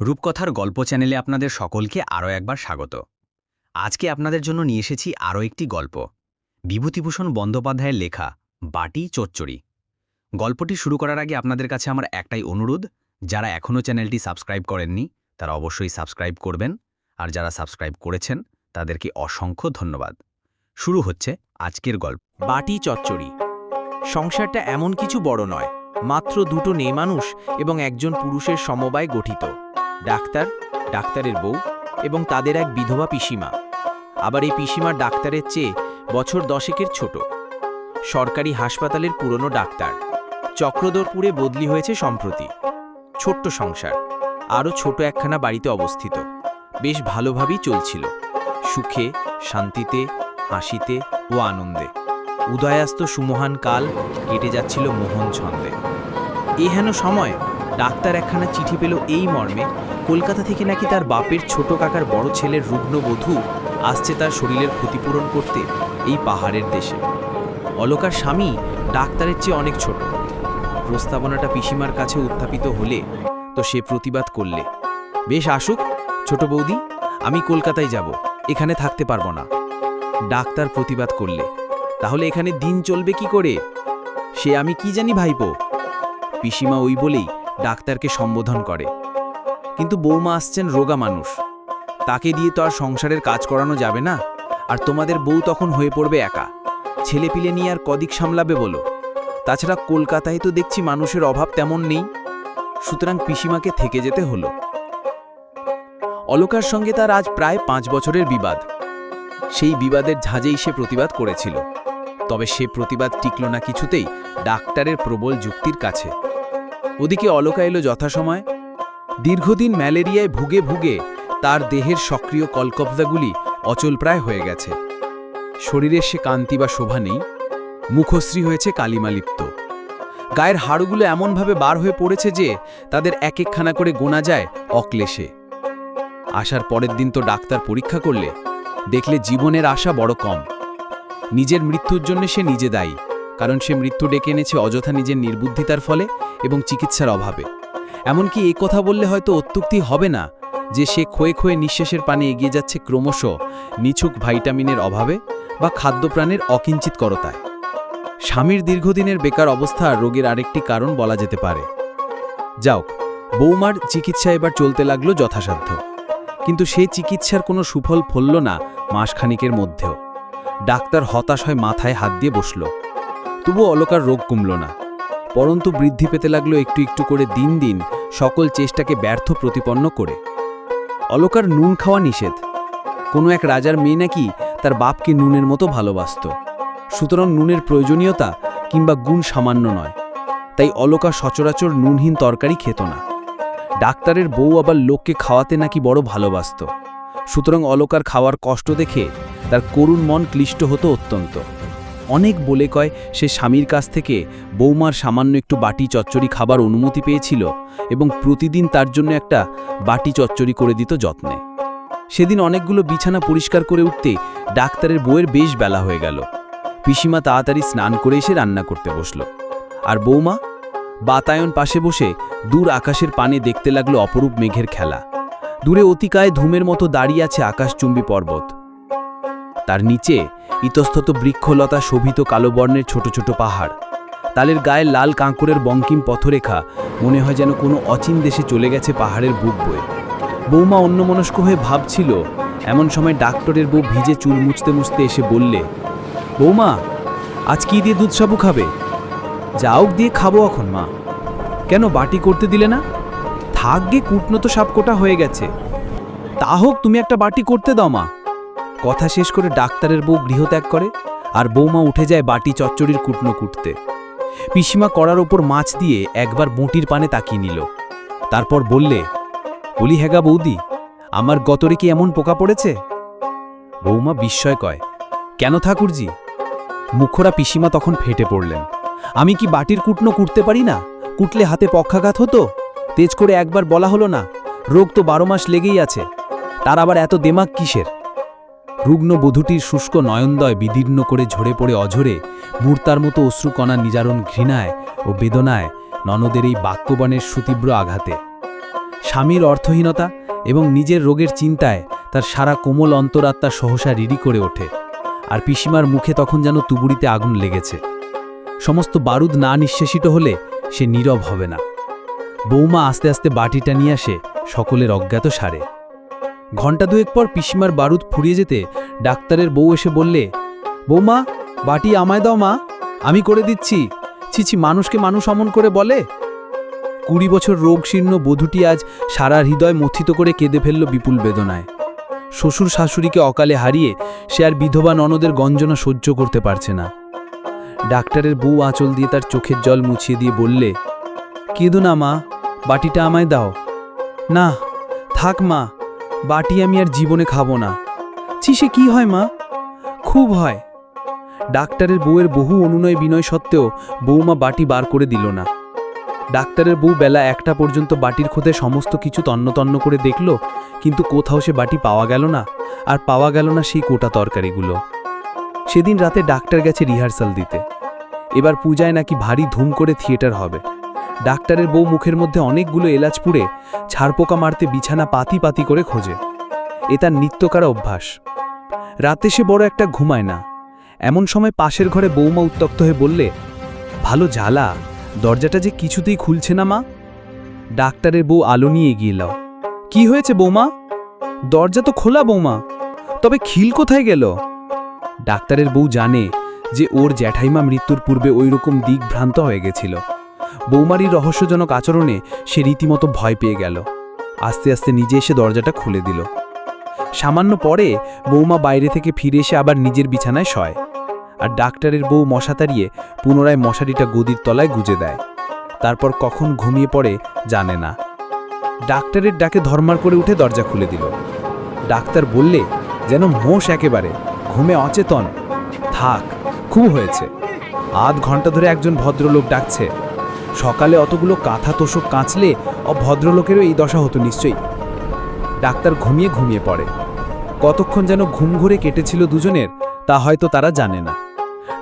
রূপকথার গল্প চ্যানেলে আপনাদের সকলকে আরও একবার স্বাগত। আজকে আপনাদের জন্য নিয়ে এসেছি আরও একটি গল্প। বিভূতিভূষণ বন্দ্যোপাধ্যায়ের লেখা বাটি চচ্চড়ি। গল্পটি শুরু করার আগে আপনাদের কাছে আমার একটাই অনুরোধ, যারা এখনও চ্যানেলটি সাবস্ক্রাইব করেননি, তারা অবশ্যই সাবস্ক্রাইব করবেন, আর যারা সাবস্ক্রাইব করেছেন, তাদেরকে অসংখ্য ধন্যবাদ। শুরু হচ্ছে আজকের গল্প। বাটি চচ্চড়ি। সংসারটা এমন কিছু বড় নয়, মাত্র দুটো মেয়ে মানুষ এবং একজন পুরুষের সমবায় গঠিত। ডাক্তার, ডাক্তারের বউ এবং তাদের এক বিধবা পিসিমা। আবার এই পিসিমা ডাক্তারের চেয়ে বছর দশেকের ছোট। সরকারি হাসপাতালের পুরনো ডাক্তার। চক্রধরপুরে বদলি হয়েছে সম্প্রতি। ছোট্ট সংসার, আরও ছোট একখানা বাড়িতে অবস্থিত। বেশ ভালোভাবেই চলছিল। সুখে, শান্তিতে, হাসিতে ও আনন্দে। উদয়াস্ত সুমহান কাল কেটে যাচ্ছিল মোহন ছন্দে। এহেন সময় ডাক্তার একখানা চিঠি পেল এই মর্মে কলকাতা থেকে নাকি তার বাপের ছোট কাকার বড় ছেলের রুগ্ন বধূ আসছে তার শরীরের ক্ষতিপূরণ করতে এই পাহাড়ের দেশে। অলকার স্বামী ডাক্তারের চেয়ে অনেক ছোট। প্রস্তাবনাটা পিসিমার কাছে উত্থাপিত হলে তো সে প্রতিবাদ করলে। বেশ, আসুক, ছোট বৌদি, আমি কলকাতায় যাব, এখানে থাকতে পারব না। ডাক্তার প্রতিবাদ করলে। তাহলে এখানে দিন চলবে কি করে? সে আমি কি জানি ভাইপো? পিসিমা ওই বলেই ডাক্তারকে সম্বোধন করে। কিন্তু বৌমা আসছেন রোগা মানুষ। তাকে দিয়ে তো আর সংসারের কাজ করানো যাবে না, আর তোমাদের বউ তখন হয়ে পড়বে একা। ছেলেপিলে নিয়ে আর কদিক সামলাবে বলো। তাছাড়া কলকাতায় তো দেখছি মানুষের অভাব তেমন নেই। সুতরাং পিসিমাকে থেকে যেতে হলো। অলকার সঙ্গে তার আজ প্রায় পাঁচ বছরের বিবাদ। সেই বিবাদের ঝাঁজেই সে প্রতিবাদ করেছিল। তবে সে প্রতিবাদ টিকল না কিছুতেই ডাক্তারের প্রবল যুক্তির কাছে। ওদিকে অলকা এলো যথাসময়। দীর্ঘদিন ম্যালেরিয়ায় ভুগে ভুগে তার দেহের সক্রিয় কলকবজাগুলি অচলপ্রায় হয়ে গেছে। শরীরের সে কান্তি বা শোভা নেই, মুখশ্রী হয়েছে কালিমালিপ্ত। গায়ের হাড়গুলো এমনভাবে বার হয়ে পড়েছে যে তাদের এক একখানা করে গোনা যায় অক্লেশে। আসার পরের দিন তো ডাক্তার পরীক্ষা করলে, দেখলে জীবনের আশা বড় কম। নিজের মৃত্যুর জন্য সে নিজে দায়ী, কারণ সে মৃত্যু ডেকে এনেছে অযথা নিজের নির্বুদ্ধিতার ফলে এবং চিকিৎসার অভাবে। এমনকি এই কথা বললে হয়তো অত্যুক্তি হবে না যে সে ক্ষয়ে ক্ষয়ে নিঃশ্বাসের পানে এগিয়ে যাচ্ছে ক্রমশ নিছুক ভাইটামিনের অভাবে বা খাদ্যপ্রাণের অকিঞ্চিতকরতায় স্বামীর দীর্ঘদিনের বেকার অবস্থা রোগের আরেকটি কারণ বলা যেতে পারে। যাওক, বৌমার চিকিৎসা এবার চলতে লাগল যথাসাধ্য। কিন্তু সেই চিকিৎসার কোনো সুফল ফলল না মাসখানিকের মধ্যেও। ডাক্তার হতাশ হয়ে মাথায় হাত দিয়ে বসল। তবু অলকার রোগ কমল না। পরন্তু বৃদ্ধি পেতে লাগল একটু একটু করে দিন দিন সকল চেষ্টাকে ব্যর্থ প্রতিপন্ন করে। অলকার নুন খাওয়া নিষেধ। কোনো এক রাজার মেয়ে নাকি তার বাপকে নুনের মতো ভালোবাসত। সুতরাং নুনের প্রয়োজনীয়তা কিংবা গুণ সামান্য নয়। তাই অলকা সচরাচর নুনহীন তরকারি খেত না। ডাক্তারের বউ আবার লোককে খাওয়াতে নাকি বড় ভালোবাসত। সুতরাং অলকার খাওয়ার কষ্ট দেখে তার করুণ মন ক্লিষ্ট হতো অত্যন্ত। অনেক বলে কয়, সে স্বামীর কাছ থেকে বৌমার সামান্য একটু বাটি চচ্চড়ি খাবার অনুমতি পেয়েছিল এবং প্রতিদিন তার জন্য একটা বাটি চচ্চড়ি করে দিত যত্নে। সেদিন অনেকগুলো বিছানা পরিষ্কার করে উঠতে ডাক্তারের বউয়ের বেশ বেলা হয়ে গেল। পিসিমা তাড়াতাড়ি স্নান করে এসে রান্না করতে বসল। আর বৌমা? বাতায়ন পাশে বসে দূর আকাশের পানে দেখতে লাগল অপরূপ মেঘের খেলা। দূরে অতিকায় ধূমের মতো দাঁড়িয়ে আছে আকাশচুম্বী পর্বত। তার নিচে ইতস্তত বৃক্ষলতা শোভিত কালো বর্ণের ছোট ছোট পাহাড়। তালের গায়ে লাল কাঁকুরের বঙ্কিম পথরেখা, মনে হয় যেন কোনো অচিন দেশে চলে গেছে পাহাড়ের বুক বয়ে। বৌমা অন্যমনস্ক হয়ে ভাবছিল, এমন সময় ডাক্তারের বউ ভিজে চুল মুছতে মুছতে এসে বললে বৌমা আজ কি দিয়ে দুধ সাবু খাবে? যাওক দিয়ে খাব এখন, মা। কেন বাটি করতে দিলে না? থাক গে, কুটনো তো সাপকোটা হয়ে গেছে। তা হোক, তুমি একটা বাটি করতে দাও, মা। কথা শেষ করে ডাক্তারের বউ গৃহত্যাগ করে আর বৌমা উঠে যায় বাটি চচ্চড়ির কুটনো কুটতে। পিসিমা করার ওপর মাছ দিয়ে একবার বঁটির পানে তাকিয়ে নিল। তারপর বললে, বলি হেগা বৌদি, আমার গতরে কি এমন পোকা পড়েছে? বৌমা বিস্ময় কয়, কেন ঠাকুরজি? মুখরা পিসিমা তখন ফেটে পড়লেন। আমি কি বাটির কুটনো কুটতে পারি না? কুটলে হাতে পক্ষাঘাত হতো? তেজ করে একবার বলা হলো না, রোগ তো বারো মাস লেগেই আছে। তার আবার এত দেমাগ কিসের? রুগ্ন বধূটির শুষ্ক নয়নদয় বিদীর্ণ করে ঝরে পড়ে অঝরে মূর্তার মতো অশ্রুকণা নিজারণ ঘৃণায় ও বেদনায় ননদের এই বাক্যবাণের সুতীব্র আঘাতে। স্বামীর অর্থহীনতা এবং নিজের রোগের চিন্তায় তার সারা কোমল অন্তরাত্মা সহসা রিডি করে ওঠে, আর পিসিমার মুখে তখন যেন তুবুড়িতে আগুন লেগেছে। সমস্ত বারুদ না নিঃশেষিত হলে সে নীরব হবে না। বৌমা আস্তে আস্তে বাটিটা নিয়ে আসে সকলের অজ্ঞাত সারে ঘণ্টা দুয়েক পর পিসিমার বারুদ ফুরিয়ে যেতে ডাক্তারের বউ এসে বললে, বৌমা, বাটি আমায় দাও মা, আমি করে দিচ্ছি। ছিছি মানুষকে মানুষ অমন করে বলে? কুড়ি বছর রোগশীর্ণ বধূটি আজ সারা হৃদয় মথিত করে কেঁদে ফেলল বিপুল বেদনায়। শ্বশুর শাশুড়িকে অকালে হারিয়ে সে আর বিধবা ননদের গঞ্জনা সহ্য করতে পারছে না। ডাক্তারের বউ আঁচল দিয়ে তার চোখের জল মুছিয়ে দিয়ে বললে, কেঁদো না মা, বাটিটা আমায় দাও। না, থাক মা বাটি আমি আর জীবনে খাব না। ছি, সে কি হয়, মা? খুব হয়। ডাক্তারের বউয়ের বহু অনুনয় বিনয় সত্ত্বেও বৌমা বাটি বার করে দিল না। ডাক্তারের বউ বেলা একটা পর্যন্ত বাটির খোঁজে সমস্ত কিছু তন্ন করে দেখল, কিন্তু কোথাও সে বাটি পাওয়া গেল না, আর পাওয়া গেল না সেই কোটা তরকারিগুলো। সেদিন রাতে ডাক্তার গেছে রিহার্সাল দিতে। এবার পূজায় নাকি ভারী ধুম করে থিয়েটার হবে। ডাক্তারের বউ মুখের মধ্যে অনেকগুলো এলাচ পুড়ে ছাড়পোকা মারতে বিছানা পাতি পাতি করে খোঁজে। এ তার নিত্যকার অভ্যাস। রাতে সে বড় একটা ঘুমায় না। এমন সময় পাশের ঘরে বৌমা উত্তক্ত হয়ে বললে, ভালো জ্বালা, দরজাটা যে কিছুতেই খুলছে না মা? ডাক্তারের বউ আলো নিয়ে এগিয়ে লাও কি হয়েছে বৌমা দরজা তো খোলা বৌমা তবে খিল কোথায় গেল? ডাক্তারের বউ জানে যে ওর জ্যাঠাইমা মৃত্যুর পূর্বে ওই রকম দিকভ্রান্ত হয়ে গেছিল। বৌমারই রহস্যজনক আচরণে সে রীতিমতো ভয় পেয়ে গেল। আস্তে আস্তে নিজে এসে দরজাটা খুলে দিল। সামান্য পরে বৌমা বাইরে থেকে ফিরে এসে আবার নিজের বিছানায় শয় আর ডাক্তারের বউ মশা তাড়িয়ে পুনরায় মশারিটা গদির তলায় গুজে দেয়। তারপর কখন ঘুমিয়ে পড়ে জানে না। ডাক্তারের ডাকে ধর্মার করে উঠে দরজা খুলে দিল। ডাক্তার বললে, যেন মোষ একেবারে, ঘুমে অচেতন। থাক, খুব হয়েছে। আধ ঘণ্টা ধরে একজন ভদ্রলোক ডাকছে সকালে অতগুলো কাঁথা তোষক কাঁচলে অভদ্রলোকেরও এই দশা হতো নিশ্চয়ই। ডাক্তার ঘুমিয়ে ঘুমিয়ে পড়ে। কতক্ষণ যেন ঘুম ঘুরে কেটেছিল দুজনের, তা হয়তো তারা জানে না।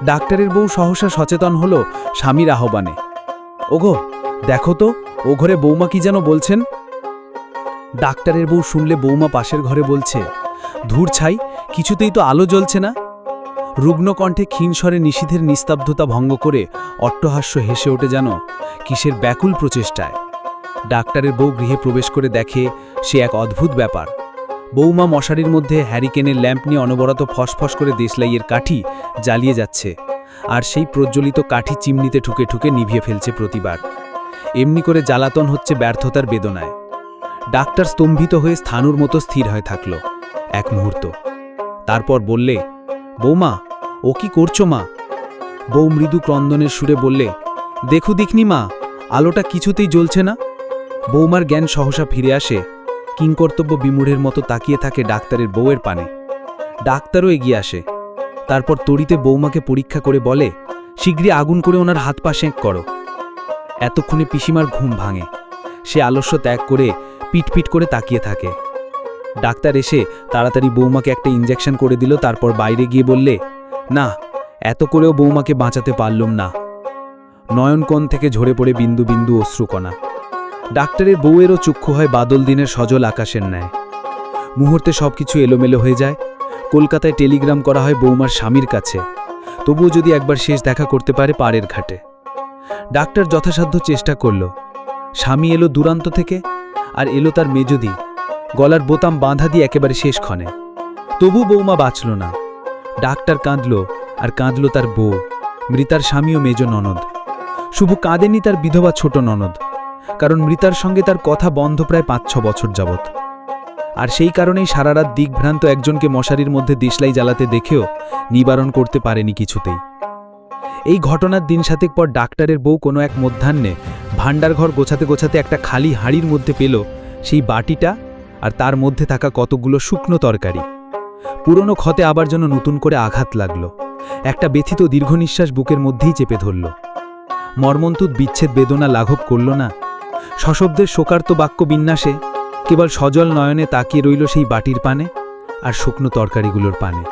ডাক্তারের বউ সহসা সচেতন হলো স্বামীর আহ্বানে। ওগো, দেখো তো, ও ঘরে বৌমা কি যেন বলছেন? ডাক্তারের বউ শুনলে বৌমা পাশের ঘরে বলছে, ধূর ছাই, কিছুতেই তো আলো জ্বলছে না। রুগ্ন কণ্ঠে ক্ষীণস্বরে নিষিধের নিস্তব্ধতা ভঙ্গ করে অট্টহাস্য হেসে ওঠে যেন কিসের ব্যাকুল প্রচেষ্টায়। ডাক্তারের বউ গৃহে প্রবেশ করে দেখে সে এক অদ্ভুত ব্যাপার। বৌমা মশারির মধ্যে হ্যারিকেনের ল্যাম্প নিয়ে অনবরত ফসফস করে দেশলাইয়ের কাঠি জ্বালিয়ে যাচ্ছে আর সেই প্রজ্বলিত কাঠি চিমনিতে ঠুকে ঠুকে নিভিয়ে ফেলছে প্রতিবার। এমনি করে জ্বালাতন হচ্ছে ব্যর্থতার বেদনায়। ডাক্তার স্তম্ভিত হয়ে স্থানুর মতো স্থির হয়ে থাকল এক মুহূর্ত। তারপর বললে বৌমা ও কি করছ মা? বউ মৃদু ক্রন্দনের সুরে বললে, দেখু দেখনি মা, আলোটা কিছুতেই জ্বলছে না? বৌমার জ্ঞান সহসা ফিরে আসে, কিংকর্তব্য বিমূঢ়ের মতো তাকিয়ে থাকে ডাক্তারের বউয়ের পানে। ডাক্তারও এগিয়ে আসে। তারপর তড়িতে বৌমাকে পরীক্ষা করে বলে শীঘ্রই আগুন করে ওনার হাত পা সেঁক করো। এতক্ষণে পিসিমার ঘুম ভাঙে। সে আলস্য ত্যাগ করে পিটপিট করে তাকিয়ে থাকে। ডাক্তার এসে তাড়াতাড়ি বৌমাকে একটা ইঞ্জেকশন করে দিল, তারপর বাইরে গিয়ে বললে না, এত করেও বৌমাকে বাঁচাতে পারলুম না। নয়নকোণ থেকে ঝরে পড়ে বিন্দু বিন্দু অশ্রুকণা। ডাক্তারের বউয়েরও চক্ষু হয় বাদল দিনের সজল আকাশের ন্যায়। মুহূর্তে সবকিছু এলোমেলো হয়ে যায়। কলকাতায় টেলিগ্রাম করা হয় বৌমার স্বামীর কাছে। তবুও যদি একবার শেষ দেখা করতে পারে পাড়ের ঘাটে। ডাক্তার যথাসাধ্য চেষ্টা করল। স্বামী এলো দূরান্ত থেকে, আর এলো তার মেজদি। গলার বোতাম বাঁধা দিয়ে একেবারে শেষ ক্ষণে তবু বৌমা বাঁচল না। ডাক্তার কাঁদল আর কাঁদল তার বউ, মৃতার স্বামী ও মেজ ননদ। শুভ কাঁদেনি তার বিধবা ছোট ননদ, কারণ মৃতার সঙ্গে তার কথা বন্ধ প্রায় পাঁচ ছ বছর যাবৎ। আর সেই কারণেই সারারাত দিকভ্রান্ত একজনকে মশারির মধ্যে দেশলাই জ্বালাতে দেখেও নিবারণ করতে পারেনি কিছুতেই। এই ঘটনার দিন সাতেক পর ডাক্তারের বউ কোনো এক মধ্যাহ্নে ভাণ্ডারঘর গোছাতে গোছাতে একটা খালি হাঁড়ির মধ্যে পেল সেই বাটিটা আর তার মধ্যে থাকা কতগুলো শুকনো তরকারি। পুরনো ক্ষতে আবার যেন নতুন করে আঘাত লাগল। একটা ব্যথিত দীর্ঘ নিঃশ্বাস বুকের মধ্যেই চেপে ধরল। মর্মন্তুদ বিচ্ছেদ বেদনা লাঘব করল না। সশব্দের শোকার্ত বাক্য বিন্যাসে কেবল সজল নয়নে তাকিয়ে রইল সেই বাটির পানে আর শুকনো তরকারিগুলোর পানে।